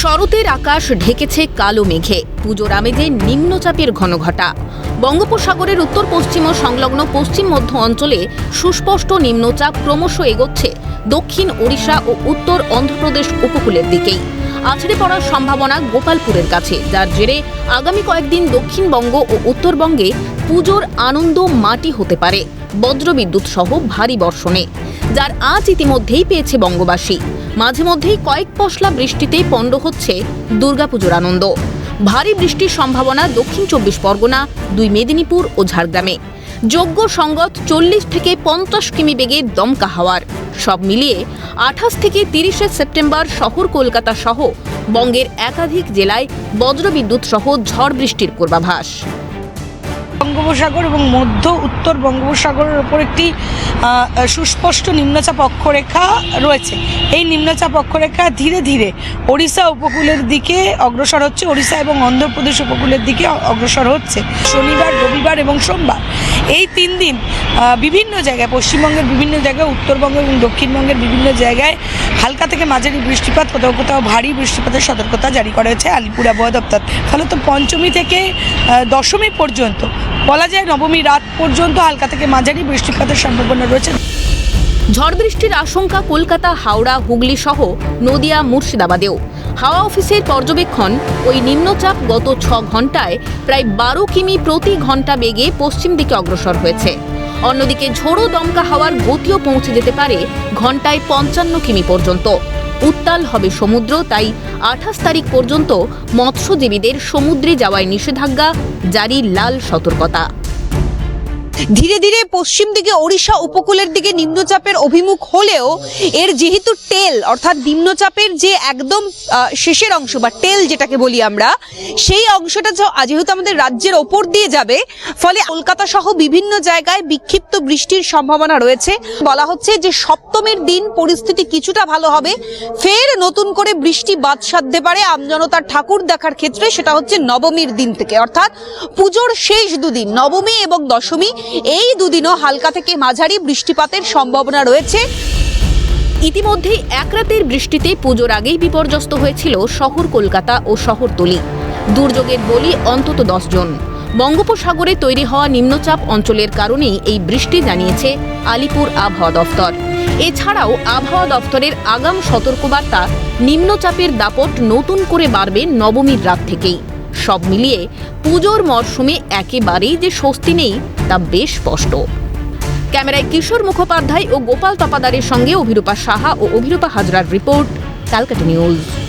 শরতের আকাশ ঢেকেছে কালো মেঘে। পুজোর আমেজে নিম্নচাপের ঘনঘটা। বঙ্গোপসাগরের উত্তর পশ্চিম ও সংলগ্ন পশ্চিম মধ্য অঞ্চলে সুস্পষ্ট নিম্নচাপ ক্রমশ এগোচ্ছে। দক্ষিণ ওড়িশা ও উত্তর অন্ধ্রপ্রদেশ উপকূলের দিকেই। আছড়ে পড়ার সম্ভাবনা গোপালপুরের কাছে। যার জেরে আগামী কয়েকদিন দক্ষিণবঙ্গ ও উত্তরবঙ্গে পুজোর আনন্দ মাটি হতে পারে। বজ্রবিদ্যুৎ সহ ভারী বর্ষণে। যার আজ ইতিমধ্যেই পেয়েছে বঙ্গবাসী। মাঝে মধ্যেই কয়েক পশলা বৃষ্টিতেই পণ্ড হচ্ছে দুর্গাপুজোর আনন্দ। ভারী বৃষ্টির সম্ভাবনা দক্ষিণ চব্বিশ পরগনা, দুই মেদিনীপুর ও ঝাড়গ্রামে। যোগ্য সঙ্গত চল্লিশ থেকে পঞ্চাশ কিমি বেগে দমকা হাওয়ার। সব মিলিয়ে আঠাশ থেকে তিরিশে সেপ্টেম্বর শহর কলকাতা সহ বঙ্গের একাধিক জেলায় বজ্রবিদ্যুৎ সহ ঝড় বৃষ্টির পূর্বাভাস। বঙ্গোপসাগর এবং মধ্য উত্তর বঙ্গোপসাগরের ওপর একটি সুস্পষ্ট নিম্নচাপ অক্ষরেখা রয়েছে। এই নিম্নচাপ অক্ষরেখা ধীরে ধীরে ওড়িশা উপকূলের দিকে অগ্রসর হচ্ছে। ওড়িশা এবং অন্ধ্রপ্রদেশ উপকূলের দিকে অগ্রসর হচ্ছে। শনিবার, রবিবার এবং সোমবার। এই তিন দিন বিভিন্ন জায়গায়, পশ্চিমবঙ্গের বিভিন্ন জায়গায়, উত্তরবঙ্গ এবং দক্ষিণবঙ্গের বিভিন্ন জায়গায় হালকা থেকে মাঝারি বৃষ্টিপাত, কোথাও কোথাও ভারী বৃষ্টিপাতের সতর্কতা জারি করা হয়েছে আলিপুর আবহাওয়া দপ্তর। ফলত পঞ্চমী থেকে দশমী পর্যন্ত, বলা যায় নবমী রাত পর্যন্ত হালকা থেকে মাঝারি বৃষ্টিপাতের সম্ভাবনা রয়েছে। ঝড় বৃষ্টির আশঙ্কা কলকাতা, হাওড়া, হুগলি সহ নদিয়া, মুর্শিদাবাদেও। হাওয়া অফিসের পর্যবেক্ষণ, ওই নিম্নচাপ গত ছ ঘন্টায় প্রায় বারো কিমি প্রতি ঘণ্টা বেগে পশ্চিম দিকে অগ্রসর হয়েছে। অন্যদিকে ঝোড়ো দমকা হাওয়ার গতিও পৌঁছে যেতে পারে ঘন্টায় পঞ্চান্ন কিমি পর্যন্ত। উত্তাল হবে সমুদ্র, তাই আঠাশ তারিখ পর্যন্ত মৎস্যজীবীদের সমুদ্রে যাওয়ায় নিষেধাজ্ঞা, জারি লাল সতর্কতা। ধীরে ধীরে পশ্চিম দিকে ওড়িশা উপকূলের দিকে নিম্নচাপের অভিমুখ হলেও এর যেহেতু টেল অর্থাৎ নিম্নচাপের যে একদম শেষের অংশ বা টেল যেটাকে বলি আমরা, সেই অংশটা যেহেতু আমাদের রাজ্যের ওপর দিয়ে যাবে, ফলে কলকাতা সহ বিভিন্ন জায়গায় বিক্ষিপ্ত বৃষ্টির সম্ভাবনা রয়েছে। বলা হচ্ছে যে সপ্তমীর দিন পরিস্থিতি কিছুটা ভালো হবে, ফের নতুন করে বৃষ্টি বাদ সাধতে পারে আমজনতার ঠাকুর দেখার ক্ষেত্রে, সেটা হচ্ছে নবমীর দিন থেকে। অর্থাৎ পুজোর শেষ দুদিন, নবমী এবং দশমী এই দুদিনও হালকা থেকে মাঝারি বৃষ্টিপাতের সম্ভাবনা রয়েছে। ইতিমধ্যেই এক রাতের বৃষ্টিতে পুজোর আগেই বিপর্যস্ত হয়েছিল শহর কলকাতা ও শহরতলি। দুর্যোগের বলি অন্তত দশ জন। বঙ্গোপসাগরে তৈরি হওয়া নিম্নচাপ অঞ্চলের কারণেই এই বৃষ্টি জানিয়েছে আলিপুর আবহাওয়া দফতর। এছাড়াও আবহাওয়া দফতরের আগাম সতর্কবার্তা নিম্নচাপের দাপট নতুন করে বাড়বে নবমীর রাত থেকেই। সব মিলিয়ে পুজোর মরশুমে একেবারেই যে স্বস্তি নেই, তা বেশ স্পষ্ট। ক্যামেরায় কিশোর মুখোপাধ্যায় ও গোপাল তপাদারের সঙ্গে অভিরূপা সাহা ও অভিরূপা হাজরার রিপোর্ট ক্যালকাটা নিউজ।